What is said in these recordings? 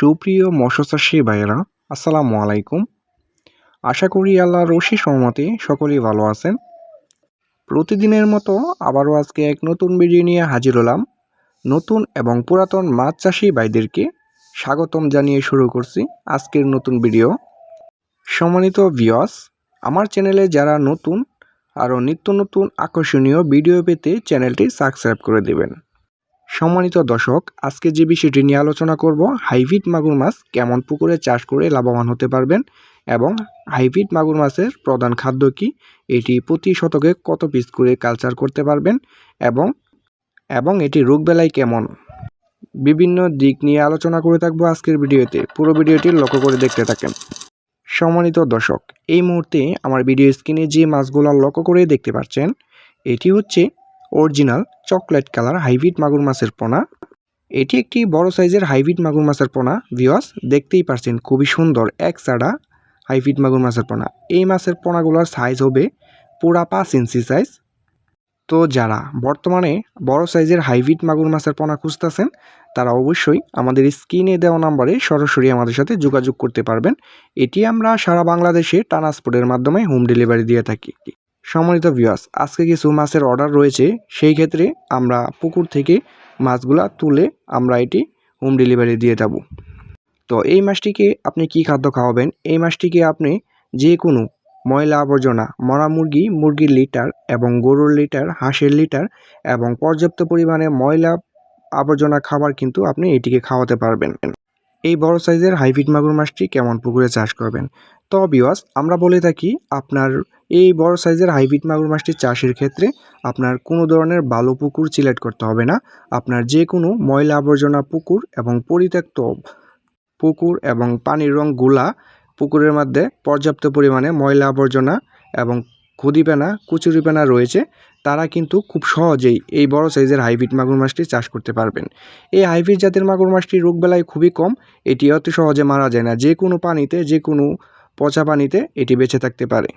সুপ্রিয় মৎস্যচাষী ভাইয়েরা, আসসালামু আলাইকুম। আশা করি আল্লাহ রশি সহমতে সকলেই ভালো আছেন। প্রতিদিনের মতো আবারও আজকে এক নতুন ভিডিও নিয়ে হাজির হলাম। নতুন এবং পুরাতন মাছ চাষি ভাইদেরকে স্বাগতম জানিয়ে শুরু করছি আজকের নতুন ভিডিও। সম্মানিত ভিওয়াস আমার চ্যানেলে যারা নতুন আরও নিত্য নতুন আকর্ষণীয় ভিডিও পেতে চ্যানেলটি সাবস্ক্রাইব করে দেবেন। সম্মানিত দর্শক, আজকে যে বিষয়টি নিয়ে আলোচনা করব, হাইব্রিড মাগুর মাছ কেমন পুকুরে চাষ করে লাভবান হতে পারবেন এবং হাইব্রিড মাগুর মাছের প্রধান খাদ্য কি? এটি প্রতি শতকে কত পিস করে কালচার করতে পারবেন এবং এবং এটি রোগবেলায় কেমন? বিভিন্ন দিক নিয়ে আলোচনা করে থাকব আজকের ভিডিওতে। পুরো ভিডিওটি লক্ষ্য করে দেখতে থাকেন। সম্মানিত দর্শক, এই মুহূর্তে আমার ভিডিও স্ক্রিনে যে মাছগুলো লক্ষ্য করে দেখতে পাচ্ছেন, এটি হচ্ছে অরিজিনাল চকলেট কালার হাইব্রিড মাগুর মাছের পোনা। এটি একটি বড় সাইজের হাইব্রিড মাগুর মাছের পোনা। ভিওয়াস দেখতেই পারছেন খুবই সুন্দর এক চাড়া হাইব্রিড মাগুর মাছের পোনা। এই মাছের পোনাগুলোর সাইজ হবে পুরা পাঁচ ইঞ্চি সাইজ তো যারা বর্তমানে বড় সাইজের হাইব্রিড মাগুর মাছের পোনা খুঁজতেছেন, তারা অবশ্যই আমাদের স্ক্রিনে দেওয়া নাম্বারে সরাসরি আমাদের সাথে যোগাযোগ করতে পারবেন। এটি আমরা সারা বাংলাদেশে ট্রান্সপোর্টের মাধ্যমে হোম ডেলিভারি দিয়ে থাকি। সম্মানিত ভিউয়ার্স আজকে কিছু মাছের অর্ডার রয়েছে। সেই ক্ষেত্রে আমরা পুকুর থেকে মাছগুলা তুলে আমরা এটি হোম ডেলিভারি দিয়ে যাব। তো এই মাছটিকে আপনি কি খাদ্য খাওয়াবেন? এই মাছটিকে আপনি যে কোনো ময়লা আবর্জনা, মরা মুরগি, মুরগির লিটার এবং গরুর লিটার, হাঁসের লিটার এবং পর্যাপ্ত পরিমাণে ময়লা আবর্জনা খাবার কিন্তু আপনি এটিকে খাওয়াতে পারবেন। এই বড় সাইজের হাইব্রিড মাগুর মাছটি কেমন পুকুরে চাষ করবেন? তো বিওয়াস আমরা বলে থাকি আপনার এই বড় সাইজের হাইব্রিড মাগুর মাছটি চাষের ক্ষেত্রে আপনার কোনো ধরনের ভালো পুকুর সিলেক্ট করতে হবে না। আপনার যে কোনো ময়লা আবর্জনা পুকুর এবং পরিত্যক্ত পুকুর এবং পানির রংগুলা পুকুরের মধ্যে পর্যাপ্ত পরিমাণে ময়লা আবর্জনা এবং খুদিপেনা, কুচুরিপেনা রয়েছে, তারা কিন্তু খুব সহজেই এই বড় সাইজের হাইব্রিড মাগুর মাছটি চাষ করতে পারবেন। এই হাইব্রিড জাতের মাগুর মাছটি রোগবেলায় খুবই কম, এটি অতি সহজে মারা যায় না, যে কোনো পানিতে, যে কোনো পচা পানিতে এটি বেঁচে থাকতে পারে।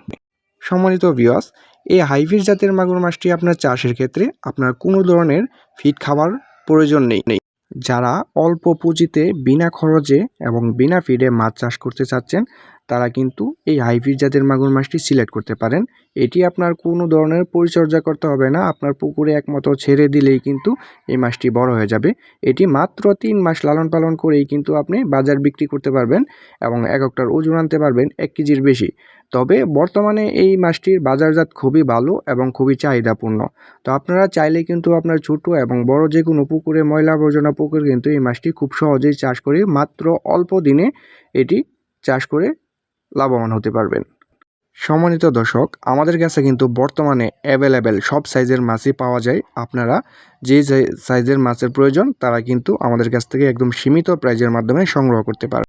সম্মানিত ভিওয়াস এই হাইব্রিড জাতের মাগুর মাছটি আপনার চাষের ক্ষেত্রে আপনার কোনো ধরনের ফিড খাবার প্রয়োজন নেই। নেই যারা অল্প পুঁজিতে বিনা খরচে এবং বিনা ফিডে মাছ চাষ করতে চাচ্ছেন তারা কিন্তু এই হাইব্রিড জাতের মাগুর মাছটি সিলেক্ট করতে পারেন। এটি আপনার কোনো ধরনের পরিচর্যা করতে হবে না। আপনার পুকুরে একমতো ছেড়ে দিলেই কিন্তু এই মাছটি বড় হয়ে যাবে। এটি মাত্র তিন মাস লালন পালন করেই কিন্তু আপনি বাজার বিক্রি করতে পারবেন এবং এক একটার ওজন আনতে পারবেন এক কেজির বেশি। তবে বর্তমানে এই মাছটির বাজারজাত খুবই ভালো এবং খুবই চাহিদাপূর্ণ। তো আপনারা চাইলে কিন্তু আপনার ছোটো এবং বড় যে কোনো পুকুরে ময়লা আবর্জনা পুকুর কিন্তু এই মাছটি খুব সহজেই চাষ করে মাত্র অল্প দিনে এটি চাষ করে লাভবান হতে পারবেন। সম্মানিত দর্শক, আমাদের কাছে কিন্তু বর্তমানে অ্যাভেলেবেল সব সাইজের মাছই পাওয়া যায়। আপনারা যে সাইজের মাছের প্রয়োজন, তারা কিন্তু আমাদের কাছ থেকে একদম সীমিত প্রাইজের মাধ্যমে সংগ্রহ করতে পারেন